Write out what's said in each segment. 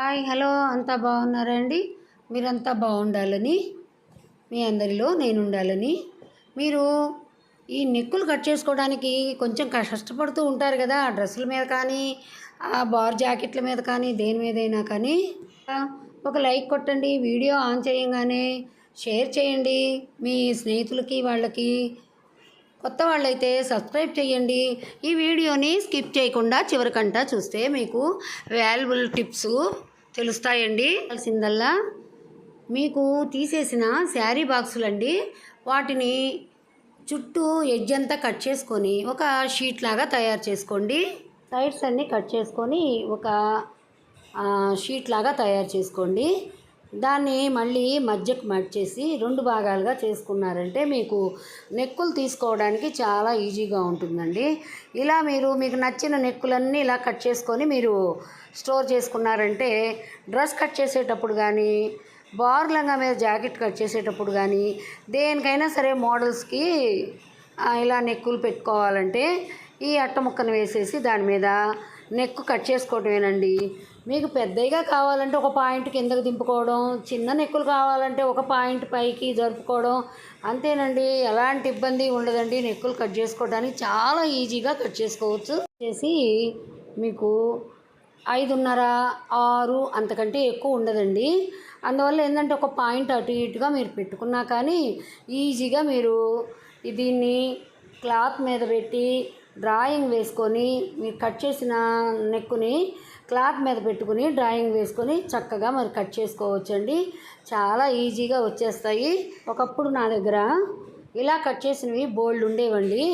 Hi hello. అంతా బాగున్నారా అండి మీరంతా బాగుండాలని మీ అందరిలో నేను ఉండాలని మీరు ఈ నెక్కులు కట్ చేసుకోవడానికి కొంచెం కష్టపడుతూ ఉంటారు కదా ఆ డ్రెస్సుల మీద కానీ ఆ బార్ జాకెట్ల మీద కానీ దేని మీదైనా కానీ. ఒక లైక్ కొట్టండి వీడియో ఆన్ చేయగానే షేర్ చేయండి. మీ స్నేహితులకి వాళ్ళకి కొత్త వాళ్ళైతే సబ్స్క్రైబ్ చేయండి. ఈ వీడియోని స్కిప్ చేయకుండా చివరికంటా చూస్తే మీకు వాల్యుబుల్ టిప్స్ తెలుస్తాయండి. కలిసిందల్లా మీకు తీసేసిన శారీ బాక్సులు అండి వాటిని చుట్టూ ఎడ్జ్ అంతా కట్ చేసుకొని ఒక షీట్ లాగా తయారు చేసుకోండి. సైడ్స్ అన్నీ కట్ చేసుకొని ఒక షీట్ లాగా తయారు చేసుకోండి. దాన్ని మళ్ళీ మధ్యకు మడిచేసి రెండు భాగాలుగా చేసుకున్నారంటే మీకు నెక్కులు తీసుకోవడానికి చాలా ఈజీగా ఉంటుందండి. ఇలా మీరు మీకు నచ్చిన నెక్కులన్నీ ఇలా కట్ చేసుకొని మీరు స్టోర్ చేసుకున్నారంటే డ్రెస్ కట్ చేసేటప్పుడు కానీ బార్ లంగా మీద జాకెట్ కట్ చేసేటప్పుడు కానీ దేనికైనా సరే మోడల్స్కి ఇలా నెక్కులు పెట్టుకోవాలంటే ఈ అట్ట ముక్కను వేసేసి దాని మీద నెక్ కట్ చేసుకోవటమేనండి. మీకు పెద్దగా కావాలంటే ఒక పాయింట్ కిందకు దింపుకోవడం చిన్న నెక్కులు కావాలంటే ఒక పాయింట్ పైకి జరుపుకోవడం అంతేనండి. ఎలాంటి ఇబ్బంది ఉండదండి నెక్కులు కట్ చేసుకోవడానికి చాలా ఈజీగా కట్ చేసుకోవచ్చు. చేసి మీకు ఐదున్నర ఆరు అంతకంటే ఎక్కువ ఉండదండి. అందువల్ల ఏంటంటే ఒక పాయింట్ అటు ఇటుగా మీరు పెట్టుకున్నా కానీ ఈజీగా మీరు దీన్ని క్లాత్ మీద పెట్టి డ్రాయింగ్ వేసుకొని మీరు కట్ చేసిన నెక్కుని క్లాత్ మీద పెట్టుకుని డ్రాయింగ్ వేసుకొని చక్కగా మరి కట్ చేసుకోవచ్చండి. చాలా ఈజీగా వచ్చేస్తాయి. ఒకప్పుడు నా దగ్గర ఇలా కట్ చేసినవి బోల్డ్ ఉండేవండి.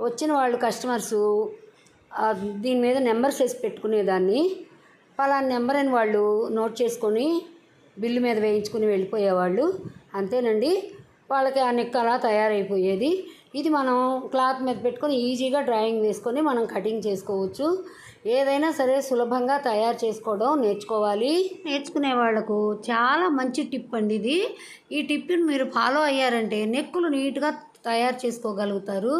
వచ్చిన వాళ్ళు కస్టమర్సు దీని మీద నెంబర్స్ వేసి పెట్టుకునేదాన్ని. పలానా నెంబర్ అని వాళ్ళు నోట్ చేసుకొని బిల్లు మీద వేయించుకుని వెళ్ళిపోయేవాళ్ళు. అంతేనండి. వాళ్ళకి ఆ నెక్ అలా తయారైపోయేది. ఇది మనం క్లాత్ మీద పెట్టుకొని ఈజీగా డ్రాయింగ్ వేసుకొని మనం కటింగ్ చేసుకోవచ్చు. ఏదైనా సరే సులభంగా తయారు చేసుకోవడం నేర్చుకోవాలి. నేర్చుకునే వాళ్ళకు చాలా మంచి టిప్ అండి ఇది. ఈ టిప్ని మీరు ఫాలో అయ్యారంటే నెక్కులు నీట్గా తయారు చేసుకోగలుగుతారు.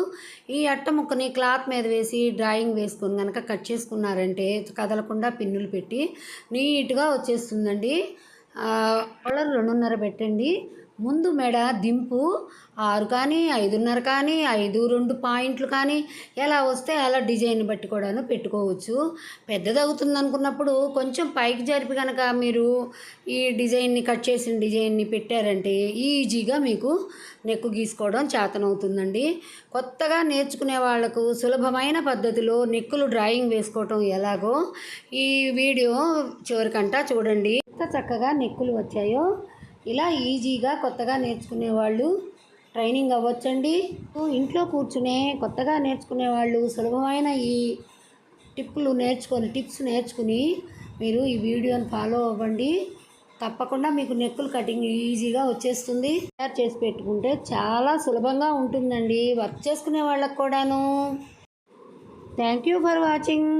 ఈ అట్ట ముక్కని క్లాత్ మీద వేసి డ్రాయింగ్ వేసుకొని కనుక కట్ చేసుకున్నారంటే కదలకుండా పిన్నులు పెట్టి నీట్గా వచ్చేస్తుందండి. కలర్ రెండున్నర పెట్టండి. ముందు మెడ దింపు ఆరు కానీ ఐదున్నర కానీ ఐదు రెండు పాయింట్లు కానీ ఎలా వస్తే అలా డిజైన్ బట్టి కూడాను పెట్టుకోవచ్చు. పెద్దది అవుతుంది అనుకున్నప్పుడు కొంచెం పైకి జరిపి కనుక మీరు ఈ డిజైన్ని కట్ చేసిన డిజైన్ని పెట్టారంటే ఈజీగా మీకు నెక్కు గీసుకోవడం చేతనవుతుందండి. కొత్తగా నేర్చుకునే వాళ్ళకు సులభమైన పద్ధతిలో నెక్కులు డ్రాయింగ్ వేసుకోవటం ఎలాగో ఈ వీడియో చివరికంటా చూడండి. ఎంత చక్కగా నెక్కులు వచ్చాయో. ఇలా ఈజీగా కొత్తగా నేర్చుకునే వాళ్ళు ట్రైనింగ్ అవ్వచ్చండి. ఇంట్లో కూర్చునే కొత్తగా నేర్చుకునే వాళ్ళు సులభమైన ఈ టిప్పులు నేర్చుకొని టిప్స్ నేర్చుకుని మీరు ఈ వీడియోని ఫాలో అవ్వండి. తప్పకుండా మీకు నెక్కులు కటింగ్ ఈజీగా వచ్చేస్తుంది. తయారు చేసి పెట్టుకుంటే చాలా సులభంగా ఉంటుందండి. వర్క్ చేసుకునే వాళ్ళకు కూడాను. Thank you for watching.